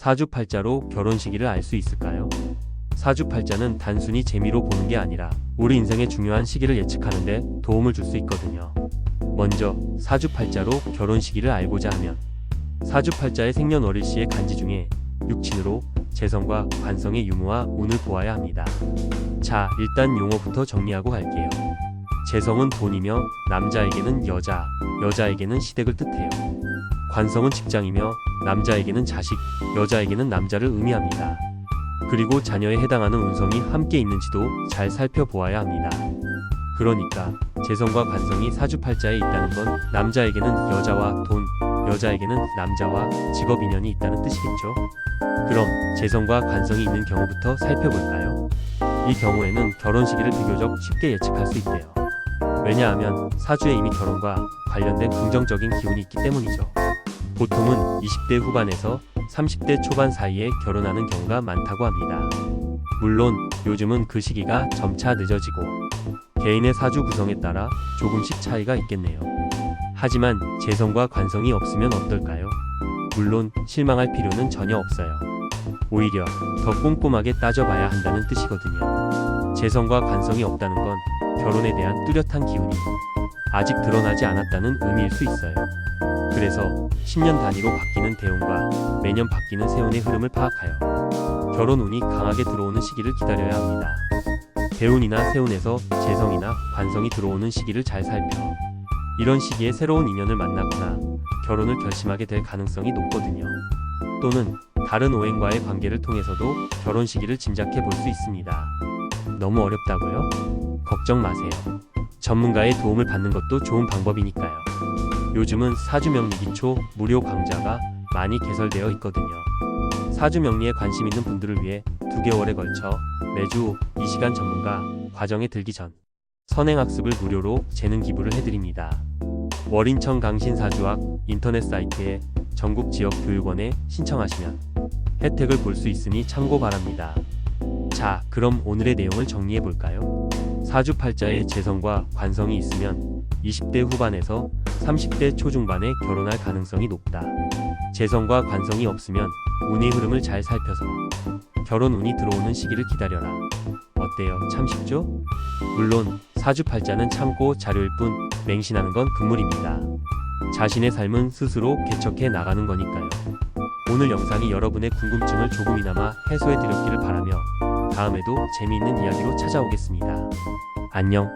사주팔자로 결혼 시기를 알 수 있을까요? 사주팔자는 단순히 재미로 보는 게 아니라 우리 인생의 중요한 시기를 예측하는데 도움을 줄 수 있거든요. 먼저 사주팔자로 결혼 시기를 알고자 하면 사주팔자의 생년월일시의 간지 중에 육친으로 재성과 관성의 유무와 운을 보아야 합니다. 자, 일단 용어부터 정리하고 갈게요. 재성은 돈이며 남자에게는 여자, 여자에게는 시댁을 뜻해요. 관성은 직장이며 남자에게는 자식, 여자에게는 남자를 의미합니다. 그리고 자녀에 해당하는 운성이 함께 있는지도 잘 살펴보아야 합니다. 그러니까 재성과 관성이 사주팔자에 있다는 건 남자에게는 여자와 돈, 여자에게는 남자와 직업 인연이 있다는 뜻이겠죠. 그럼 재성과 관성이 있는 경우부터 살펴볼까요? 이 경우에는 결혼 시기를 비교적 쉽게 예측할 수 있대요. 왜냐하면 사주에 이미 결혼과 관련된 긍정적인 기운이 있기 때문이죠. 보통은 20대 후반에서 30대 초반 사이에 결혼하는 경우가 많다고 합니다. 물론 요즘은 그 시기가 점차 늦어지고 개인의 사주 구성에 따라 조금씩 차이가 있겠네요. 하지만 재성과 관성이 없으면 어떨까요? 물론 실망할 필요는 전혀 없어요. 오히려 더 꼼꼼하게 따져봐야 한다는 뜻이거든요. 재성과 관성이 없다는 건 결혼에 대한 뚜렷한 기운이 아직 드러나지 않았다는 의미일 수 있어요. 그래서 10년 단위로 바뀌는 대운과 매년 바뀌는 세운의 흐름을 파악하여 결혼 운이 강하게 들어오는 시기를 기다려야 합니다. 대운이나 세운에서 재성이나 관성이 들어오는 시기를 잘 살펴 이런 시기에 새로운 인연을 만나거나 결혼을 결심하게 될 가능성이 높거든요. 또는 다른 오행과의 관계를 통해서도 결혼 시기를 짐작해 볼 수 있습니다. 너무 어렵다고요? 걱정 마세요. 전문가의 도움을 받는 것도 좋은 방법이니까요. 요즘은 사주명리 기초 무료 강좌가 많이 개설되어 있거든요. 사주명리에 관심 있는 분들을 위해 2개월에 걸쳐 매주 2시간 전문가 과정에 들기 전 선행학습을 무료로 재능 기부를 해드립니다. 월인청 강신사주학 인터넷 사이트에 전국 지역 교육원에 신청하시면 혜택을 볼 수 있으니 참고 바랍니다. 자, 그럼 오늘의 내용을 정리해 볼까요? 사주팔자에 재성과 관성이 있으면 20대 후반에서 30대 초중반에 결혼할 가능성이 높다. 재성과 관성이 없으면 운의 흐름을 잘 살펴서 결혼 운이 들어오는 시기를 기다려라. 어때요? 참 쉽죠? 물론 사주팔자는 참고 자료일 뿐 맹신하는 건 금물입니다. 자신의 삶은 스스로 개척해 나가는 거니까요. 오늘 영상이 여러분의 궁금증을 조금이나마 해소해 드렸기를 바라며 다음에도 재미있는 이야기로 찾아오겠습니다. 안녕.